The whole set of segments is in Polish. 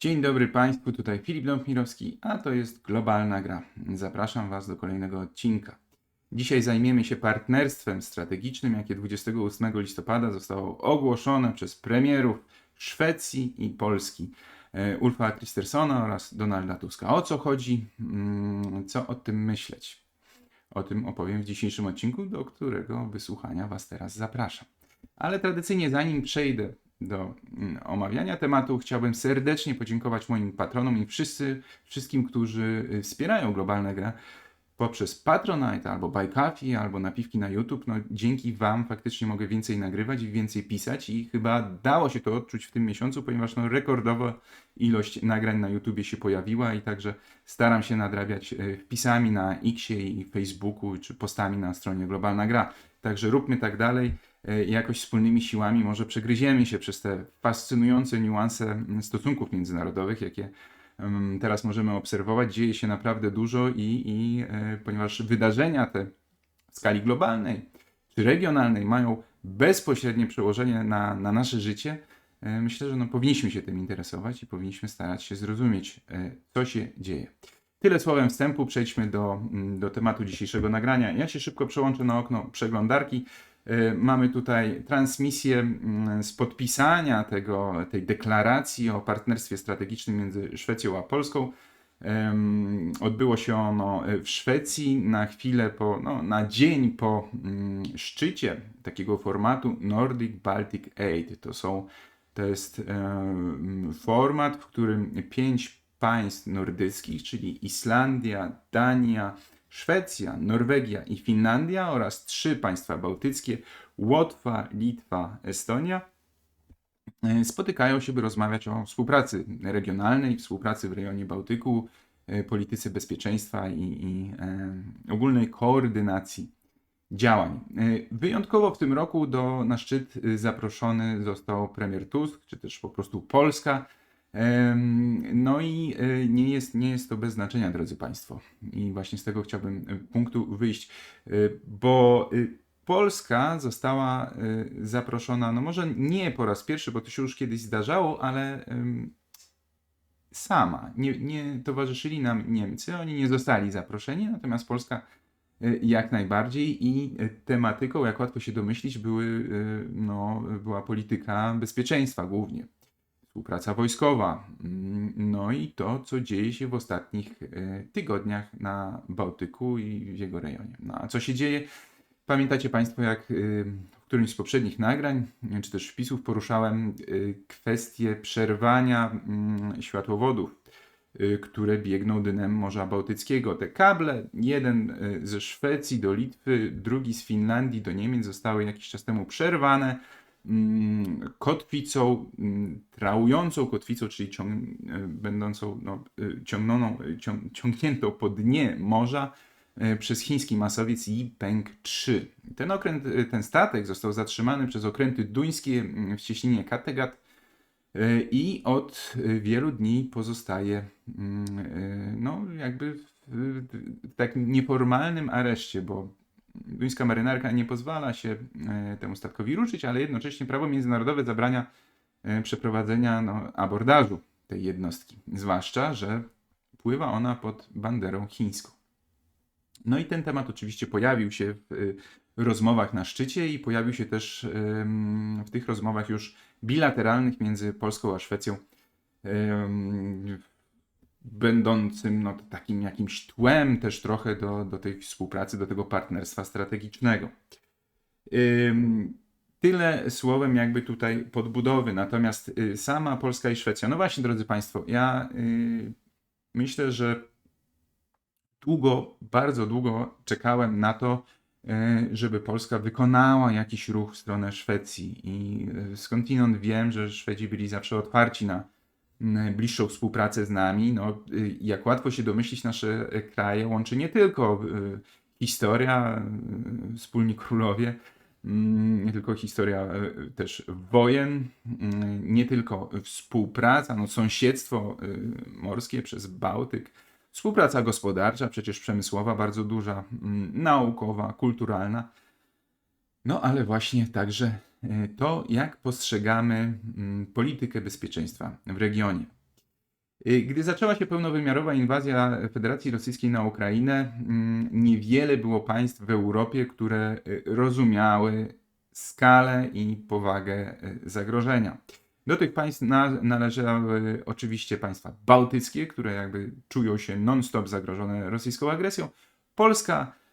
Dzień dobry Państwu, tutaj Filip Dąb-Mirowski, a to jest Globalna Gra. Zapraszam Was do kolejnego odcinka. Dzisiaj zajmiemy się partnerstwem strategicznym, jakie 28 listopada zostało ogłoszone przez premierów Szwecji i Polski. e, Ulfa Kristersona oraz Donalda Tuska. O co chodzi? Mm, Co o tym myśleć? O tym opowiem w dzisiejszym odcinku, do którego wysłuchania Was teraz zapraszam. Ale tradycyjnie, zanim przejdę do mm, omawiania tematu, chciałbym serdecznie podziękować moim patronom i wszyscy, wszystkim, którzy y, wspierają globalne grę poprzez Patronite albo Buy Coffee, albo napiwki na YouTube. No, dzięki Wam faktycznie mogę więcej nagrywać i więcej pisać i chyba dało się to odczuć w tym miesiącu, ponieważ no, rekordowa ilość nagrań na YouTubie się pojawiła i także staram się nadrabiać e, wpisami na Xie i Facebooku, czy postami na stronie Globalna Gra. Także róbmy tak dalej. E, Jakoś wspólnymi siłami może przegryziemy się przez te fascynujące niuanse mm, stosunków międzynarodowych, jakie em, teraz możemy obserwować. Dzieje się naprawdę dużo i, i e, ponieważ wydarzenia te w skali globalnej czy regionalnej mają bezpośrednie przełożenie na, na nasze życie, e, myślę, że no, powinniśmy się tym interesować i powinniśmy starać się zrozumieć, co się dzieje. Tyle słowem wstępu, przejdźmy do, mm, do tematu dzisiejszego nagrania. Ja się szybko przełączę na okno przeglądarki. E, Mamy tutaj transmisję mm, z podpisania tego, tej deklaracji o partnerstwie strategicznym między Szwecją a Polską. Odbyło się ono w Szwecji na chwilę po, no, na dzień po mm, szczycie takiego formatu Nordic Baltic Aid. To są, to jest format, w którym pięć państw nordyckich, czyli Islandia, Dania, Szwecja, Norwegia i Finlandia oraz trzy państwa bałtyckie Łotwa, Litwa, Estonia e, spotykają się, by rozmawiać o współpracy regionalnej, współpracy w rejonie Bałtyku, e, polityce bezpieczeństwa i, i e, ogólnej koordynacji działań. Wyjątkowo w tym roku do, na szczyt zaproszony został premier Tusk, czy też po prostu Polska. No i e, nie jest, nie jest to bez znaczenia, drodzy Państwo. I właśnie z tego chciałbym e, punktu wyjść, e, bo Polska została zaproszona, no może nie po raz pierwszy, bo to się już kiedyś zdarzało, ale sama. Nie, nie towarzyszyli nam Niemcy, oni nie zostali zaproszeni, natomiast Polska jak najbardziej i tematyką, jak łatwo się domyślić, były, no, była polityka bezpieczeństwa głównie współpraca wojskowa, mm, no i to, co dzieje się w ostatnich e, tygodniach na Bałtyku i w jego rejonie. No a co się dzieje? Pamiętacie Państwo, jak e, w którymś z poprzednich nagrań, e, czy też wpisów poruszałem kwestię przerwania mm, światłowodów, które biegną dnem Morza Bałtyckiego. Te kable, jeden ze Szwecji do Litwy, drugi z Finlandii do Niemiec, zostały jakiś czas temu przerwane kotwicą, mm, traującą kotwicą, czyli ciąg, e, będącą no, e, ciągnoną, e, ciąg, ciągniętą po dnie morza przez chiński masowiec Yipeng-3. Ten okręt, ten statek został zatrzymany przez okręty duńskie mm, w cieśninie Kattegat i od wielu dni pozostaje mm, no, jakby w takim nieformalnym areszcie, bo duńska marynarka nie pozwala się e, temu statkowi ruszyć, ale jednocześnie prawo międzynarodowe zabrania e, przeprowadzenia no, abordażu tej jednostki. Zwłaszcza, że pływa ona pod banderą chińską. No i ten temat oczywiście pojawił się w y, rozmowach na szczycie i pojawił się też w tych rozmowach już bilateralnych między Polską a Szwecją, będącym no, takim jakimś tłem też trochę do, do tej współpracy, do tego partnerstwa strategicznego. Tyle słowem jakby tutaj podbudowy, natomiast y, sama Polska i Szwecja. No właśnie, drodzy Państwo, ja y, myślę, że długo, bardzo długo czekałem na to, e, żeby Polska wykonała jakiś ruch w stronę Szwecji. I skądinąd wiem, że Szwedzi byli zawsze otwarci na bliższą współpracę z nami. No, y, jak łatwo się domyślić, nasze e, kraje łączy nie tylko y, historia, y, wspólni królowie, mm, nie tylko historia y, też wojen, nie tylko współpraca, no, sąsiedztwo y, morskie przez Bałtyk, Współpraca gospodarcza, przecież przemysłowa, bardzo duża, mm, naukowa, kulturalna. No ale właśnie także e, to, jak postrzegamy mm, politykę bezpieczeństwa w regionie. Y, Gdy zaczęła się pełnowymiarowa inwazja Federacji Rosyjskiej na Ukrainę, mm, niewiele było państw w Europie, które y, rozumiały skalę i powagę zagrożenia. Do tych państw na, należały oczywiście państwa bałtyckie, które jakby czują się non-stop zagrożone rosyjską agresją. Polska, e,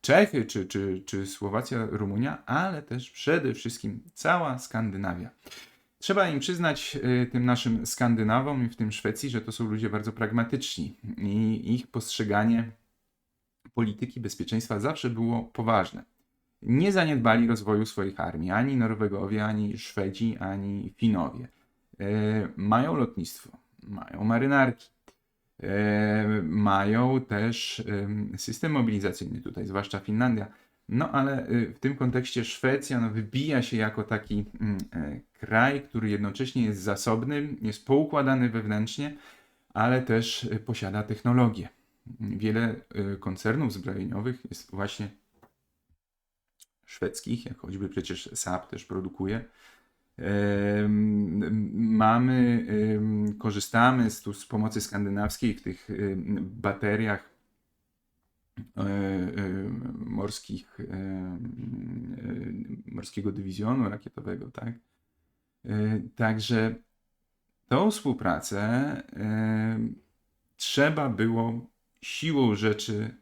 Czechy czy, czy, czy Słowacja, Rumunia, ale też przede wszystkim cała Skandynawia. Trzeba im przyznać, y, tym naszym Skandynawom i w tym Szwecji, że to są ludzie bardzo pragmatyczni i ich postrzeganie polityki bezpieczeństwa zawsze było poważne. Nie zaniedbali rozwoju swoich armii ani Norwegowie, ani Szwedzi, ani Finowie. E, Mają lotnictwo, mają marynarki, e, mają też em, system mobilizacyjny, tutaj zwłaszcza Finlandia. No ale y, w tym kontekście Szwecja no, wybija się jako taki mm, e, kraj, który jednocześnie jest zasobny, jest poukładany wewnętrznie, ale też y, posiada technologię. Wiele y, koncernów zbrojeniowych jest właśnie szwedzkich, jak choćby przecież Saab też produkuje. Mamy, korzystamy z, tu z pomocy skandynawskiej w tych bateriach e, morskich, e, morskiego dywizjonu rakietowego, tak? E, Także tą współpracę trzeba było siłą rzeczy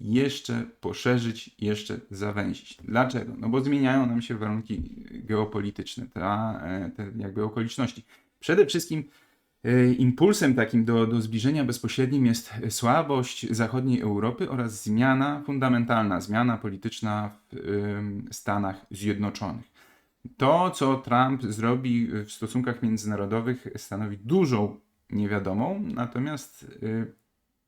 jeszcze poszerzyć, jeszcze zawęzić. Dlaczego? No bo zmieniają nam się warunki geopolityczne, ta, e, te jakby okoliczności. Przede wszystkim e, impulsem takim do, do zbliżenia bezpośrednim jest słabość zachodniej Europy oraz zmiana fundamentalna, zmiana polityczna w Stanach Zjednoczonych. To, co Trump zrobi w stosunkach międzynarodowych, stanowi dużą niewiadomą, natomiast y,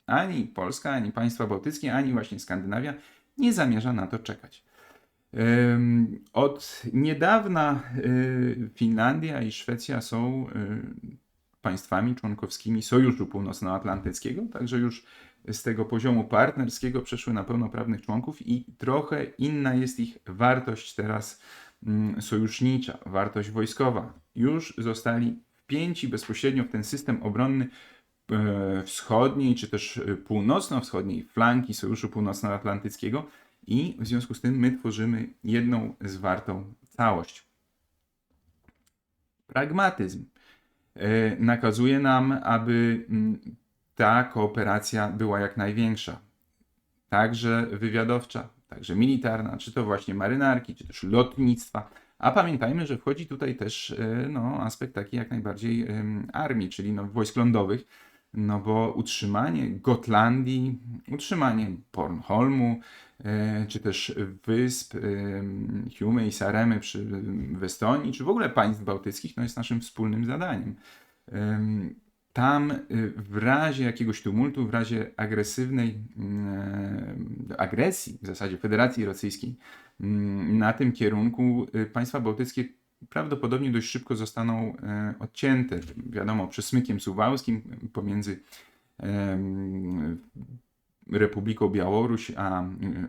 ani Polska, ani państwa bałtyckie, ani właśnie Skandynawia nie zamierza na to czekać. Od niedawna y, Finlandia i Szwecja są y, państwami członkowskimi Sojuszu Północnoatlantyckiego, także już z tego poziomu partnerskiego przeszły na pełnoprawnych członków i trochę inna jest ich wartość teraz mm, sojusznicza, wartość wojskowa. Już zostali wpięci bezpośrednio w ten system obronny wschodniej czy też e, północno-wschodniej flanki Sojuszu Północnoatlantyckiego i w związku z tym my tworzymy jedną zwartą całość. Pragmatyzm e, nakazuje nam, aby ta kooperacja była jak największa. Także wywiadowcza, także militarna, czy to właśnie marynarki, czy też lotnictwa. A pamiętajmy, że wchodzi tutaj też e, no, aspekt taki jak najbardziej armii, czyli no, wojsk lądowych, no bo utrzymanie Gotlandii, utrzymanie Bornholmu, e, czy też wysp em, Humy i Saremy przy, w Estonii, czy w ogóle państw bałtyckich, no jest naszym wspólnym zadaniem. Em, Tam y, w razie jakiegoś tumultu, w razie agresywnej mm, e, agresji w zasadzie Federacji Rosyjskiej mm, na tym kierunku państwa bałtyckie prawdopodobnie dość szybko zostaną e, odcięte. Wiadomo, przesmykiem suwałskim pomiędzy Republiką Białoruś a y,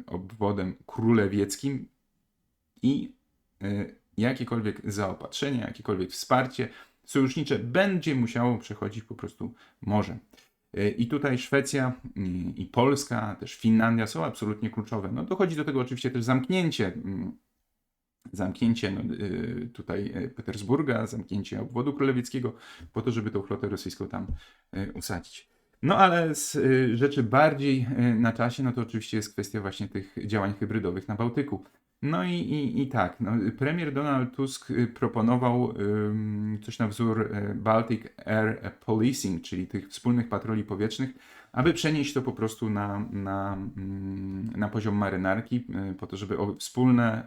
obwodem królewieckim i y, jakiekolwiek zaopatrzenie, jakiekolwiek wsparcie sojusznicze będzie musiało przechodzić po prostu morzem. I tutaj Szwecja i Polska, też Finlandia są absolutnie kluczowe. No dochodzi do tego oczywiście też zamknięcie, mm, zamknięcie no, y, tutaj y, Petersburga, zamknięcie obwodu królewieckiego po to, żeby tą flotę rosyjską tam y, usadzić. No ale z rzeczy bardziej na czasie, no to oczywiście jest kwestia właśnie tych działań hybrydowych na Bałtyku. No i, i, i tak, no, premier Donald Tusk proponował coś na wzór Baltic Air Policing, czyli tych wspólnych patroli powietrznych, aby przenieść to po prostu na, na, mm, na poziom marynarki, po to, żeby wspólne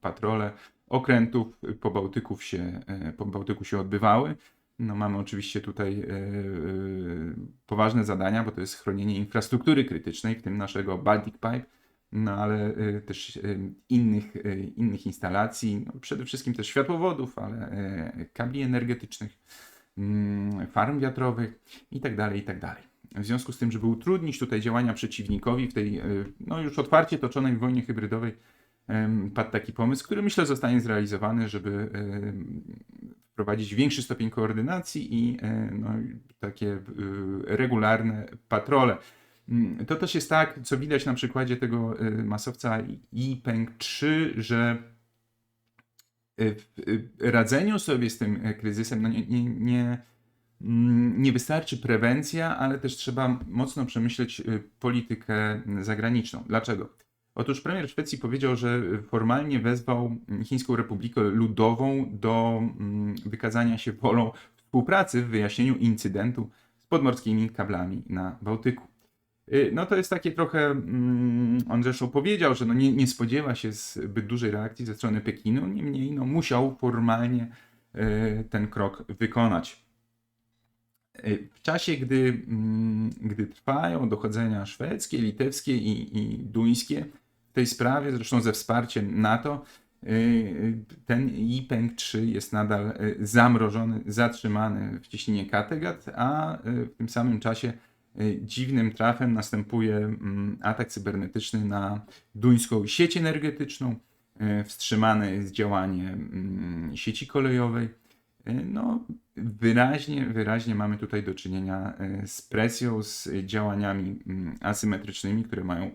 patrole okrętów po Bałtyku się, y, po Bałtyku się odbywały. No, mamy oczywiście tutaj y, y, poważne zadania, bo to jest chronienie infrastruktury krytycznej, w tym naszego Baltic Pipe, no ale też innych, innych instalacji, no, przede wszystkim też światłowodów, ale kabli energetycznych, mm, farm wiatrowych i tak dalej, i tak. W związku z tym, żeby utrudnić tutaj działania przeciwnikowi w tej no, już otwarcie toczonej wojnie hybrydowej, padł taki pomysł, który myślę zostanie zrealizowany, żeby wprowadzić większy stopień koordynacji i no, takie regularne patrole. Mm, to też jest tak, co widać na przykładzie tego masowca IPENG 3, że w radzeniu sobie z tym kryzysem no nie, nie, nie Mm, nie wystarczy prewencja, ale też trzeba mocno przemyśleć politykę zagraniczną. Dlaczego? Otóż premier Szwecji powiedział, że formalnie wezwał Chińską Republikę Ludową do mm, wykazania się wolą współpracy w wyjaśnieniu incydentu z podmorskimi kablami na Bałtyku. Y, no to jest takie trochę, mm, on zresztą powiedział, że no nie, nie spodziewa się zbyt dużej reakcji ze strony Pekinu, niemniej no musiał formalnie y, ten krok wykonać. Y, w czasie, gdy, mm, gdy trwają dochodzenia szwedzkie, litewskie i, i duńskie tej sprawie, zresztą ze wsparciem NATO, y, ten IPENG 3 jest nadal y, zamrożony, zatrzymany w cieśninie Kattegat, a w tym samym czasie dziwnym trafem następuje mm, atak cybernetyczny na duńską sieć energetyczną, wstrzymane jest działanie mm, sieci kolejowej. No, wyraźnie, wyraźnie mamy tutaj do czynienia z presją, z działaniami mm, asymetrycznymi, które mają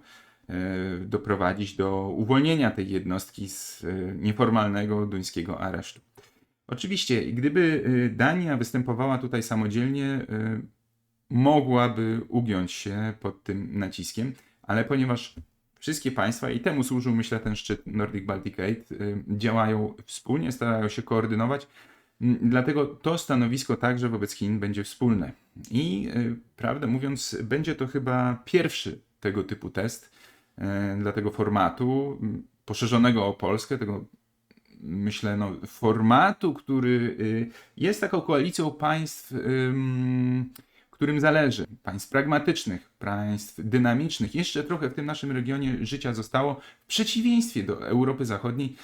doprowadzić do uwolnienia tej jednostki z e, nieformalnego duńskiego aresztu. Oczywiście, gdyby Dania występowała tutaj samodzielnie, mogłaby ugiąć się pod tym naciskiem, ale ponieważ wszystkie państwa, i temu służył myślę ten szczyt Nordic Baltic Aid, działają wspólnie, starają się koordynować, dlatego to stanowisko także wobec Chin będzie wspólne. I prawdę mówiąc, będzie to chyba pierwszy tego typu test dla tego formatu poszerzonego o Polskę, tego myślę, no, formatu, który y, jest taką koalicją państw, którym zależy. Państw pragmatycznych, państw dynamicznych. Jeszcze trochę w tym naszym regionie życia zostało, w przeciwieństwie do Europy Zachodniej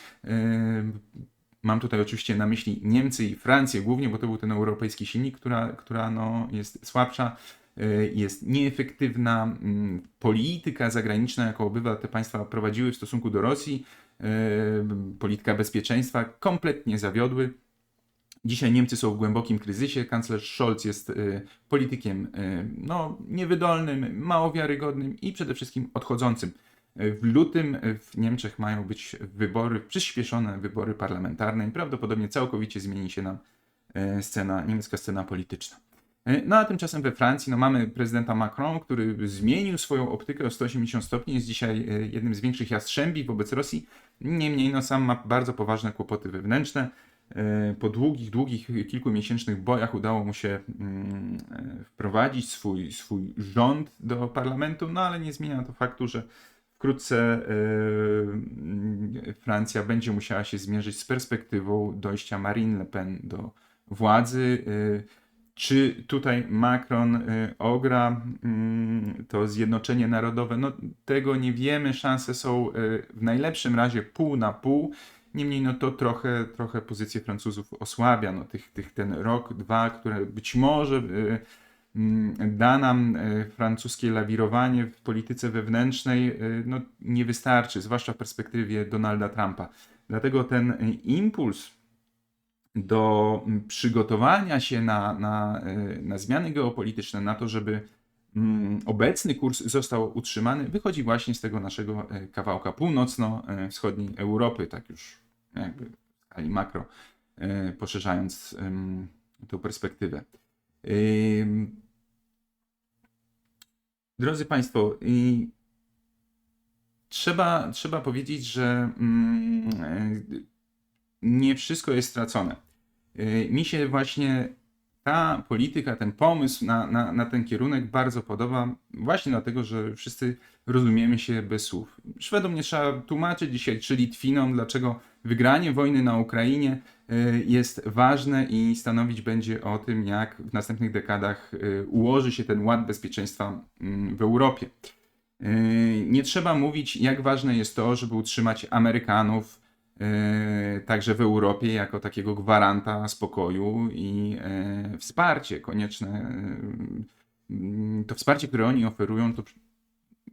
Mam tutaj oczywiście na myśli Niemcy i Francję głównie, bo to był ten europejski silnik, która, która no, jest słabsza, jest nieefektywna. Mm, polityka zagraniczna, jaką obywa te państwa prowadziły w stosunku do Rosji, y, polityka bezpieczeństwa kompletnie zawiodły. Dzisiaj Niemcy są w głębokim kryzysie. Kanclerz Scholz jest y, politykiem no, niewydolnym, mało wiarygodnym i przede wszystkim odchodzącym. W lutym w Niemczech mają być wybory, przyspieszone wybory parlamentarne i prawdopodobnie całkowicie zmieni się nam scena, niemiecka scena polityczna. E, no a tymczasem we Francji no, mamy prezydenta Macron, który zmienił swoją optykę o 180 stopni, jest dzisiaj e, jednym z większych jastrzębi wobec Rosji. Niemniej no, sam ma bardzo poważne kłopoty wewnętrzne. Po długich, długich, kilkumiesięcznych bojach udało mu się mm, wprowadzić swój, swój rząd do parlamentu, no ale nie zmienia to faktu, że Wkrótce Francja będzie musiała się zmierzyć z perspektywą dojścia Marine Le Pen do władzy. Czy tutaj Macron yy, ogra mm, to zjednoczenie narodowe? No, tego nie wiemy. Szanse są w najlepszym razie pół na pół. Niemniej no to trochę, trochę pozycję Francuzów osłabia. No, tych, tych, ten rok, dwa, które być może Mm, da nam francuskie lawirowanie w polityce wewnętrznej no, nie wystarczy, zwłaszcza w perspektywie Donalda Trumpa. Dlatego ten impuls do przygotowania się na, na, na zmiany geopolityczne, na to, żeby mm, obecny kurs został utrzymany, wychodzi właśnie z tego naszego kawałka północno-wschodniej Europy, tak już jakby w skali makro, poszerzając tę perspektywę. Drodzy Państwo, trzeba, trzeba powiedzieć, że mm, nie wszystko jest stracone. Y, mi się właśnie ta polityka, ten pomysł na, na, na ten kierunek bardzo podoba, właśnie dlatego, że wszyscy rozumiemy się bez słów. Szwedom nie trzeba tłumaczyć dzisiaj, czy Litwinom, dlaczego wygranie wojny na Ukrainie y, jest ważne i stanowić będzie o tym, jak w następnych dekadach y, ułoży się ten ład bezpieczeństwa mm, w Europie. Nie trzeba mówić, jak ważne jest to, żeby utrzymać Amerykanów także w Europie jako takiego gwaranta spokoju i wsparcie konieczne. To wsparcie, które oni oferują, to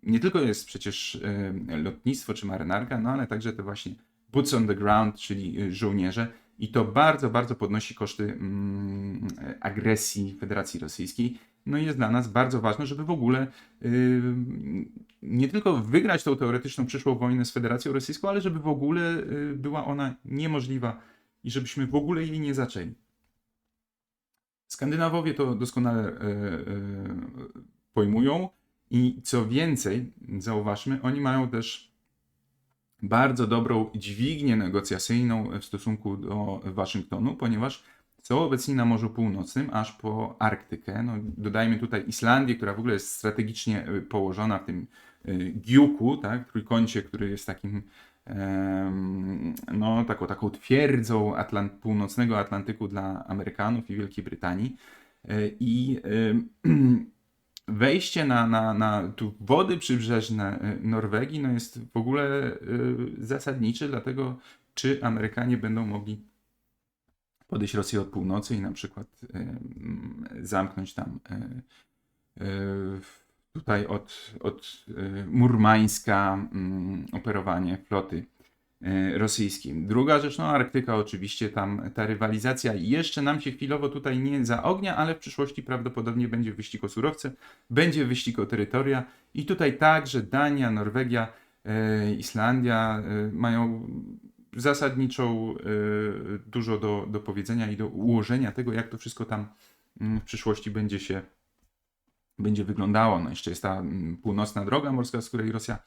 nie tylko jest przecież lotnictwo czy marynarka, no ale także te właśnie boots on the ground, czyli żołnierze. i to bardzo, bardzo podnosi koszty mm, agresji Federacji Rosyjskiej. No jest dla nas bardzo ważne, żeby w ogóle yy, nie tylko wygrać tą teoretyczną przyszłą wojnę z Federacją Rosyjską, ale żeby w ogóle yy, była ona niemożliwa i żebyśmy w ogóle jej nie zaczęli. Skandynawowie to doskonale yy, pojmują i co więcej, zauważmy, oni mają też bardzo dobrą dźwignię negocjacyjną w stosunku do Waszyngtonu, ponieważ są obecni na Morzu Północnym, aż po Arktykę. No, dodajmy tutaj Islandię, która w ogóle jest strategicznie y, położona w tym y, giuku, tak, trójkącie, który jest takim no, taką, taką twierdzą Atlant północnego Atlantyku dla Amerykanów i Wielkiej Brytanii. Y, I wejście na, na, na tu wody przybrzeżne Norwegii no jest w ogóle zasadnicze, dlatego czy Amerykanie będą mogli podejść Rosji od północy i na przykład zamknąć tam tutaj od, od Murmańska operowanie floty rosyjskiej. Druga rzecz, no Arktyka oczywiście, tam ta rywalizacja jeszcze nam się chwilowo tutaj nie zaognia, ale w przyszłości prawdopodobnie będzie wyścig o surowce, będzie wyścig o terytoria i tutaj także Dania, Norwegia, Islandia mają zasadniczą y, dużo do, do powiedzenia i do ułożenia tego, jak to wszystko tam mm, w przyszłości będzie się będzie wyglądało. No jeszcze jest ta mm, północna droga morska, z której Rosja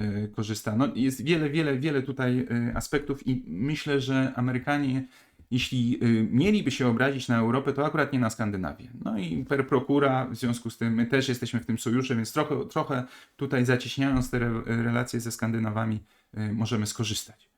y, korzysta. No jest wiele, wiele, wiele tutaj y, aspektów i myślę, że Amerykanie jeśli mieliby się obrazić na Europę, to akurat nie na Skandynawię. No i per procura, w związku z tym my też jesteśmy w tym sojuszu, więc trochę, trochę tutaj zacieśniając te relacje ze Skandynawami możemy skorzystać.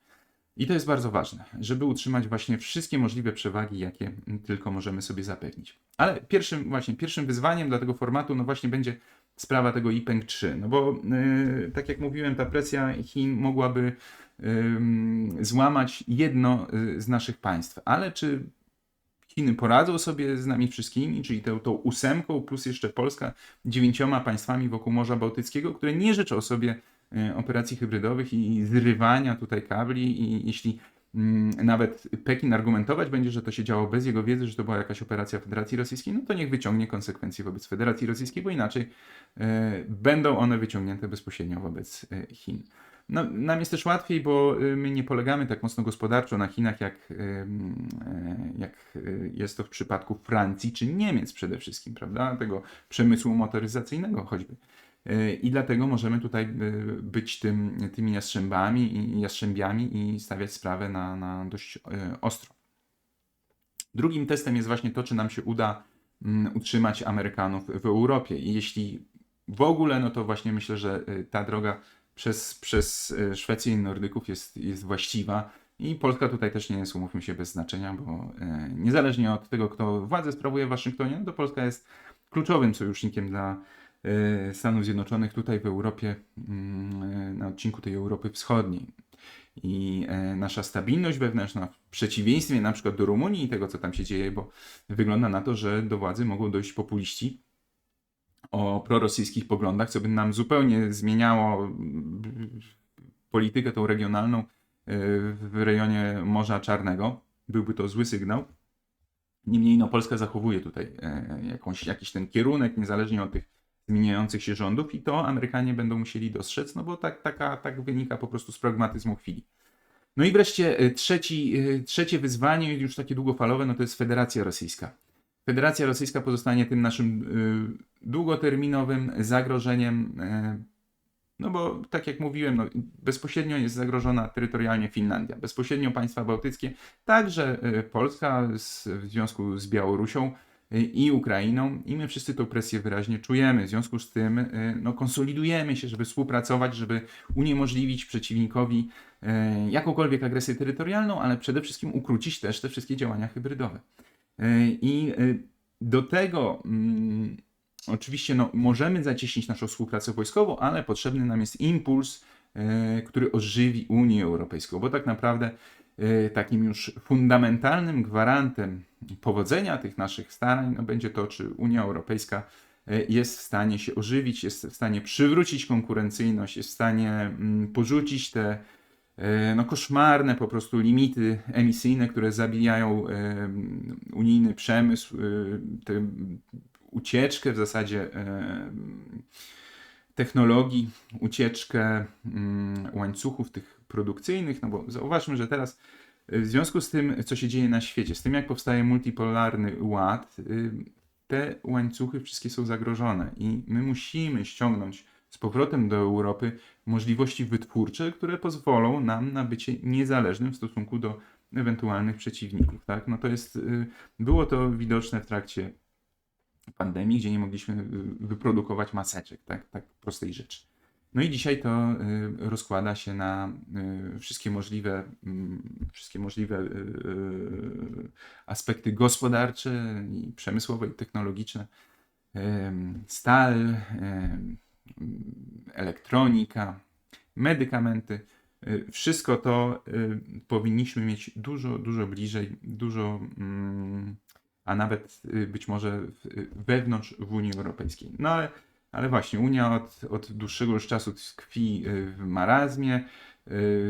I to jest bardzo ważne, żeby utrzymać właśnie wszystkie możliwe przewagi, jakie tylko możemy sobie zapewnić. Ale pierwszym właśnie pierwszym wyzwaniem dla tego formatu no właśnie będzie sprawa tego IPENG 3, no bo yy, tak jak mówiłem, ta presja Chin mogłaby yy, złamać jedno y, z naszych państw, ale czy Chiny poradzą sobie z nami wszystkimi, czyli tą, tą ósemką plus jeszcze Polska, dziewięcioma państwami wokół Morza Bałtyckiego, które nie życzą sobie operacji hybrydowych i zrywania tutaj kabli i jeśli mm, nawet Pekin argumentować będzie, że to się działo bez jego wiedzy, że to była jakaś operacja Federacji Rosyjskiej, no to niech wyciągnie konsekwencje wobec Federacji Rosyjskiej, bo inaczej e, będą one wyciągnięte bezpośrednio wobec e, Chin. No, nam jest też łatwiej, bo my nie polegamy tak mocno gospodarczo na Chinach, jak, jak jest to w przypadku Francji czy Niemiec przede wszystkim, prawda? Tego przemysłu motoryzacyjnego choćby. I dlatego możemy tutaj y, być tym, tymi jastrzębami i jastrzębiami i stawiać sprawę na, na dość y, ostro. Drugim testem jest właśnie to, czy nam się uda mm, utrzymać Amerykanów w Europie. I jeśli w ogóle, no to właśnie myślę, że ta droga przez, przez Szwecję i Nordyków jest, jest właściwa. I Polska tutaj też nie jest, umówmy się, bez znaczenia, bo niezależnie od tego, kto władzę sprawuje w Waszyngtonie, no to Polska jest kluczowym sojusznikiem dla E, Stanów Zjednoczonych tutaj w Europie, mm, e, na odcinku tej Europy Wschodniej. I e, nasza stabilność wewnętrzna, w przeciwieństwie na przykład do Rumunii i tego, co tam się dzieje, bo wygląda na to, że do władzy mogą dojść populiści o prorosyjskich poglądach, co by nam zupełnie zmieniało mm, politykę tą regionalną w rejonie Morza Czarnego. Byłby to zły sygnał. Niemniej no, Polska zachowuje tutaj jakąś, jakiś ten kierunek, niezależnie od tych zmieniających się rządów i to Amerykanie będą musieli dostrzec, no bo tak, taka, tak wynika po prostu z pragmatyzmu chwili. No i wreszcie y, trzeci, y, trzecie wyzwanie, już takie długofalowe, no to jest Federacja Rosyjska. Federacja Rosyjska pozostanie tym naszym y, długoterminowym zagrożeniem, no bo tak jak mówiłem, no, bezpośrednio jest zagrożona terytorialnie Finlandia, bezpośrednio państwa bałtyckie, także Polska w związku z Białorusią, i Ukrainą i my wszyscy tą presję wyraźnie czujemy. W związku z tym y, no, konsolidujemy się, żeby współpracować, żeby uniemożliwić przeciwnikowi y, jakąkolwiek agresję terytorialną, ale przede wszystkim ukrócić też te wszystkie działania hybrydowe. Y, I do tego mm, oczywiście no, możemy zacieśnić naszą współpracę wojskową, ale potrzebny nam jest impuls, który ożywi Unię Europejską, bo tak naprawdę takim już fundamentalnym gwarantem powodzenia tych naszych starań no będzie to, czy Unia Europejska y, jest w stanie się ożywić, jest w stanie przywrócić konkurencyjność, jest w stanie mm, porzucić te e, no, koszmarne po prostu limity emisyjne, które zabijają e, unijny przemysł, tę ucieczkę w zasadzie technologii, ucieczkę mm, łańcuchów tych produkcyjnych, no bo zauważmy, że teraz y, w związku z tym, co się dzieje na świecie, z tym jak powstaje multipolarny ład, y, te łańcuchy wszystkie są zagrożone i my musimy ściągnąć z powrotem do Europy możliwości wytwórcze, które pozwolą nam na bycie niezależnym w stosunku do ewentualnych przeciwników. Tak? No to jest, y, było to widoczne w trakcie pandemii, gdzie nie mogliśmy wyprodukować maseczek, tak, tak prostej rzeczy. No i dzisiaj to y, rozkłada się na y, wszystkie możliwe, mm, wszystkie możliwe aspekty gospodarcze i przemysłowe i technologiczne. Stal, elektronika, medykamenty. Wszystko to powinniśmy mieć dużo, dużo bliżej, dużo mm, a nawet y, być może y, wewnątrz w Unii Europejskiej. No ale, ale właśnie, Unia od, od dłuższego już czasu tkwi y, w marazmie.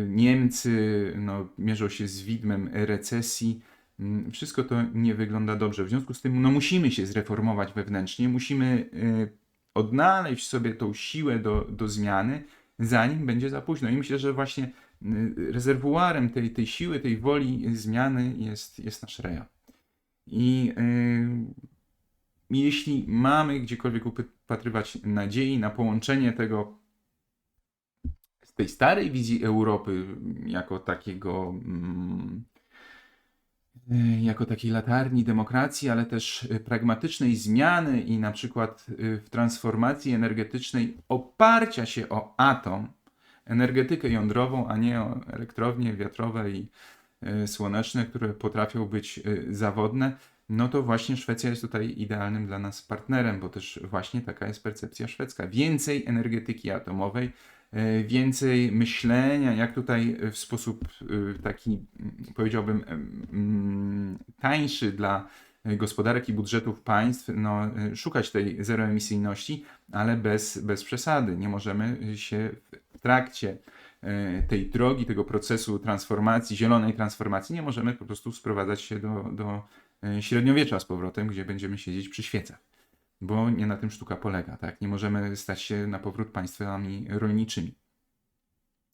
Niemcy no, mierzą się z widmem recesji. Mm, wszystko to nie wygląda dobrze. W związku z tym no, musimy się zreformować wewnętrznie, musimy odnaleźć sobie tą siłę do, do zmiany, zanim będzie za późno. I myślę, że właśnie rezerwuarem tej, tej siły, tej woli zmiany jest, jest nasz REA. I yy, jeśli mamy gdziekolwiek upatrywać nadziei na połączenie tego z tej starej wizji Europy jako takiego mm, jako takiej latarni demokracji, ale też pragmatycznej zmiany i na przykład w transformacji energetycznej oparcia się o atom, energetykę jądrową, a nie o elektrownie wiatrowe i E, słoneczne, które potrafią być e, zawodne, no to właśnie Szwecja jest tutaj idealnym dla nas partnerem, bo też właśnie taka jest percepcja szwedzka. Więcej energetyki atomowej, e, więcej myślenia, jak tutaj w sposób taki, powiedziałbym, tańszy dla gospodarek i budżetów państw, no, szukać tej zeroemisyjności, ale bez, bez przesady. Nie możemy się w trakcie E, tej drogi, tego procesu transformacji, zielonej transformacji, nie możemy po prostu sprowadzać się do, do e, średniowiecza z powrotem, gdzie będziemy siedzieć przy świecach. Bo nie na tym sztuka polega, tak? Nie możemy stać się na powrót państwami rolniczymi.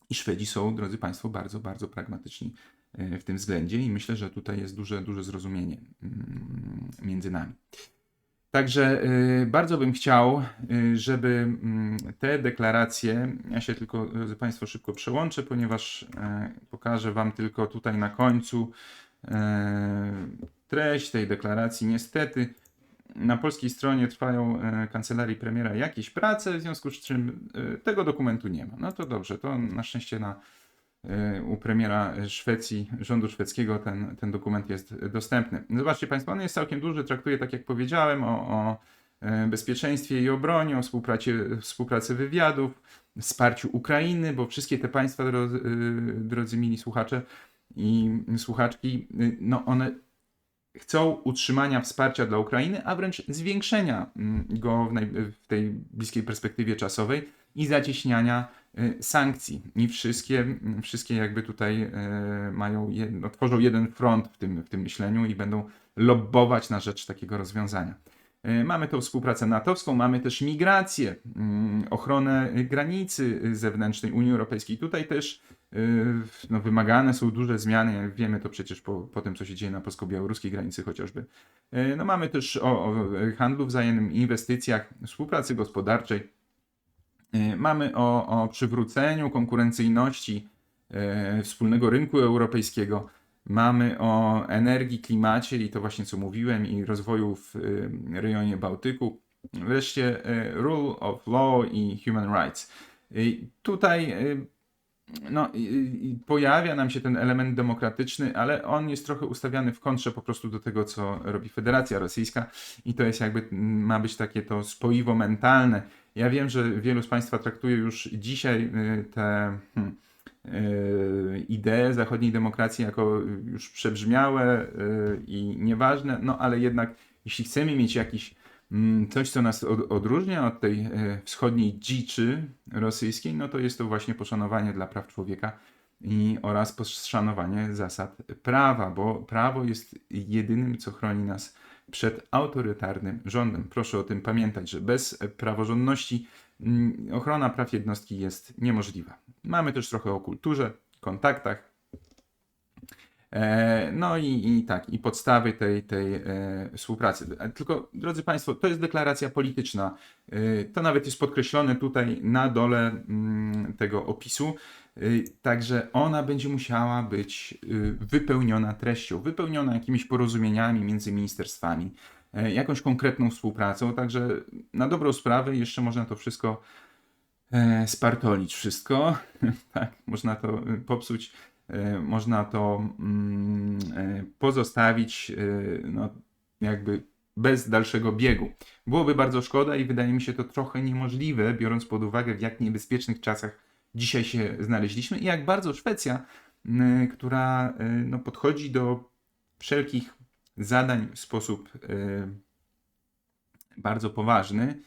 I Szwedzi są, drodzy Państwo, bardzo, bardzo pragmatyczni e, w tym względzie i myślę, że tutaj jest duże, duże zrozumienie mm, między nami. Także y, bardzo bym chciał, żeby mm, te deklaracje, ja się tylko, drodzy Państwo, szybko przełączę, ponieważ e, pokażę Wam tylko tutaj na końcu e, treść tej deklaracji. Niestety na polskiej stronie trwają e, kancelarii premiera jakieś prace, w związku z czym tego dokumentu nie ma. No to dobrze, to na szczęście na u premiera Szwecji, rządu szwedzkiego ten, ten dokument jest dostępny. Zobaczcie Państwo, on jest całkiem duży, traktuje, tak jak powiedziałem, o, o e, bezpieczeństwie i obronie, o współpracy, współpracy wywiadów, wsparciu Ukrainy, bo wszystkie te państwa, drodzy, drodzy mili słuchacze i słuchaczki, no one chcą utrzymania wsparcia dla Ukrainy, a wręcz zwiększenia mm, go w, naj, w tej bliskiej perspektywie czasowej i zacieśniania Y, sankcji. I wszystkie, wszystkie jakby tutaj y, mają, no, tworzą jeden front w tym, w tym myśleniu i będą lobbować na rzecz takiego rozwiązania. Y, mamy tą współpracę natowską, mamy też migrację, ochronę granicy zewnętrznej Unii Europejskiej. Tutaj też no, wymagane są duże zmiany, wiemy to przecież po, po tym, co się dzieje na polsko-białoruskiej granicy chociażby. No, mamy też o, o handlu wzajemnym, inwestycjach, współpracy gospodarczej. E, mamy o, o przywróceniu konkurencyjności wspólnego rynku europejskiego. Mamy o energii, klimacie i to właśnie co mówiłem, i rozwoju w rejonie Bałtyku. Wreszcie rule of law i human rights. Tutaj no, pojawia nam się ten element demokratyczny, ale on jest trochę ustawiany w kontrze po prostu do tego, co robi Federacja Rosyjska. I to jest jakby, ma być takie to spoiwo mentalne. Ja wiem, że wielu z Państwa traktuje już dzisiaj y, te hmm, y, idee zachodniej demokracji jako już przebrzmiałe y, i nieważne, no ale jednak jeśli chcemy mieć jakiś coś, co nas odróżnia od tej wschodniej dziczy rosyjskiej, no to jest to właśnie poszanowanie dla praw człowieka i oraz poszanowanie zasad prawa, bo prawo jest jedynym, co chroni nas przed autorytarnym rządem. Proszę o tym pamiętać, że bez praworządności mm, ochrona praw jednostki jest niemożliwa. Mamy też trochę o kulturze, kontaktach. E, No i, i tak, i podstawy tej, tej e, współpracy. E, Tylko, drodzy Państwo, to jest deklaracja polityczna. To nawet jest podkreślone tutaj na dole mm, tego opisu. Także ona będzie musiała być y, wypełniona treścią, wypełniona jakimiś porozumieniami między ministerstwami, jakąś konkretną współpracą. Także na dobrą sprawę jeszcze można to wszystko spartolić, wszystko. tak, można to y, popsuć, można to mm, e, pozostawić e, no, jakby bez dalszego biegu. Byłoby bardzo szkoda i wydaje mi się to trochę niemożliwe, biorąc pod uwagę, w jak niebezpiecznych czasach dzisiaj się znaleźliśmy i jak bardzo Szwecja, która no, podchodzi do wszelkich zadań w sposób bardzo poważny.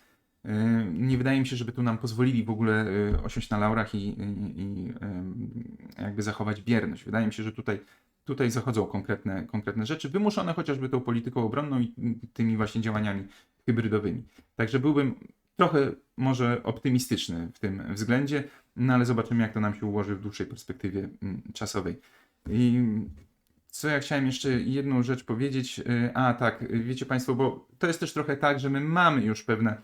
Y, Nie wydaje mi się, żeby tu nam pozwolili w ogóle y, osiąść na laurach i, i, i em, jakby zachować bierność. Wydaje mi się, że tutaj, tutaj zachodzą konkretne, konkretne rzeczy, wymuszone chociażby tą polityką obronną i tymi właśnie działaniami hybrydowymi. Także byłbym trochę może optymistyczny w tym względzie, no ale zobaczymy, jak to nam się ułoży w dłuższej perspektywie mm, czasowej. I co ja chciałem jeszcze jedną rzecz powiedzieć. A tak, wiecie Państwo, bo to jest też trochę tak, że my mamy już pewne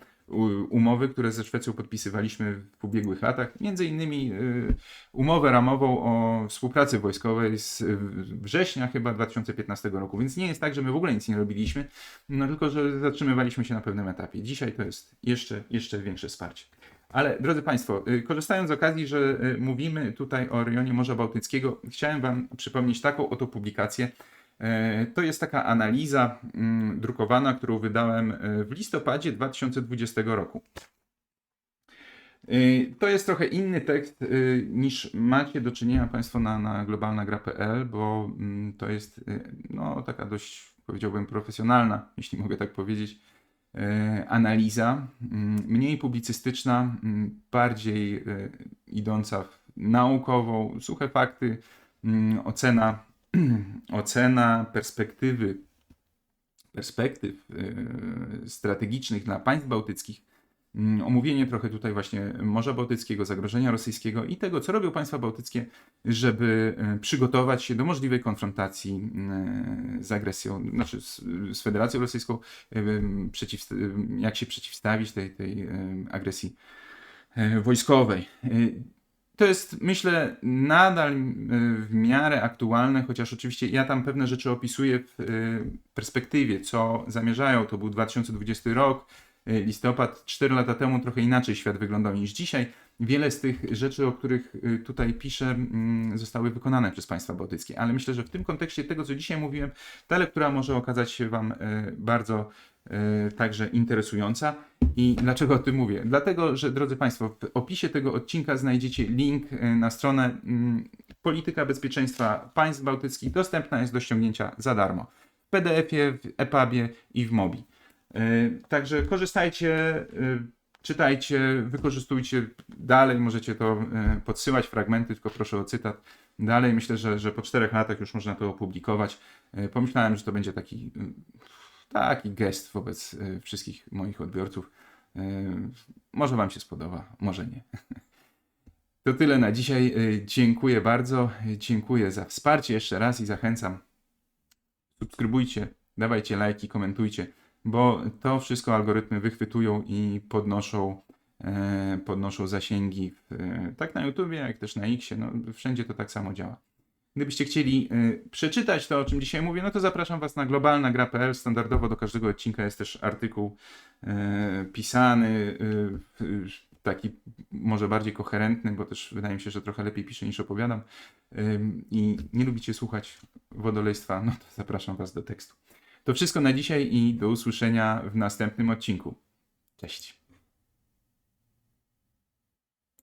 umowy, które ze Szwecją podpisywaliśmy w ubiegłych latach. Między innymi y, umowę ramową o współpracy wojskowej z września chyba 2015 roku. Więc nie jest tak, że my w ogóle nic nie robiliśmy, no tylko, że zatrzymywaliśmy się na pewnym etapie. Dzisiaj to jest jeszcze, jeszcze większe wsparcie. Ale drodzy Państwo, y, korzystając z okazji, że y, mówimy tutaj o rejonie Morza Bałtyckiego, chciałem Wam przypomnieć taką oto publikację. E, To jest taka analiza mm, drukowana, którą wydałem e, w listopadzie 2020 roku. Y, To jest trochę inny tekst niż macie do czynienia Państwo na, na globalnagra.pl, bo mm, to jest no, taka dość, powiedziałbym, profesjonalna, jeśli mogę tak powiedzieć, e, analiza, mm, mniej publicystyczna, bardziej e, idąca w naukową, suche fakty, ocena, ocena perspektywy, perspektyw e, strategicznych dla państw bałtyckich, mm, omówienie trochę tutaj właśnie Morza Bałtyckiego, zagrożenia rosyjskiego i tego, co robią państwa bałtyckie, żeby e, przygotować się do możliwej konfrontacji e, z agresją, znaczy z, Federacją Rosyjską, jak się przeciwstawić tej, tej agresji wojskowej. To jest, myślę, nadal e, w miarę aktualne, chociaż oczywiście ja tam pewne rzeczy opisuję w e, perspektywie, co zamierzają. To był 2020 rok, e, listopad, 4 lata temu trochę inaczej świat wyglądał niż dzisiaj. Wiele z tych rzeczy, o których tutaj piszę, mm, zostały wykonane przez państwa bałtyckie, ale myślę, że w tym kontekście tego, co dzisiaj mówiłem, ta lektura może okazać się Wam bardzo także interesująca. I dlaczego o tym mówię? Dlatego, że drodzy Państwo, w opisie tego odcinka znajdziecie link e, na stronę mm, Polityka Bezpieczeństwa Państw Bałtyckich. Dostępna jest do ściągnięcia za darmo w PDF-ie, w EPUBie i w Mobi. E, Także korzystajcie, czytajcie, wykorzystujcie dalej. Możecie to podsyłać fragmenty, tylko proszę o cytat. Dalej myślę, że, że po czterech latach już można to opublikować. Pomyślałem, że to będzie taki taki gest wobec y, wszystkich moich odbiorców. Y, może Wam się spodoba, może nie. To tyle na dzisiaj. Y, Dziękuję bardzo. Dziękuję za wsparcie jeszcze raz i zachęcam. Subskrybujcie, dawajcie lajki, komentujcie, bo to wszystko algorytmy wychwytują i podnoszą, e, podnoszą zasięgi e, tak na YouTubie, jak też na Xie. No, wszędzie to tak samo działa. Gdybyście chcieli y, przeczytać to, o czym dzisiaj mówię, no to zapraszam Was na globalnagra.pl. Standardowo do każdego odcinka jest też artykuł y, pisany, y, taki może bardziej koherentny, bo też wydaje mi się, że trochę lepiej piszę niż opowiadam. I nie lubicie słuchać wodolejstwa, no to zapraszam Was do tekstu. To wszystko na dzisiaj i do usłyszenia w następnym odcinku. Cześć.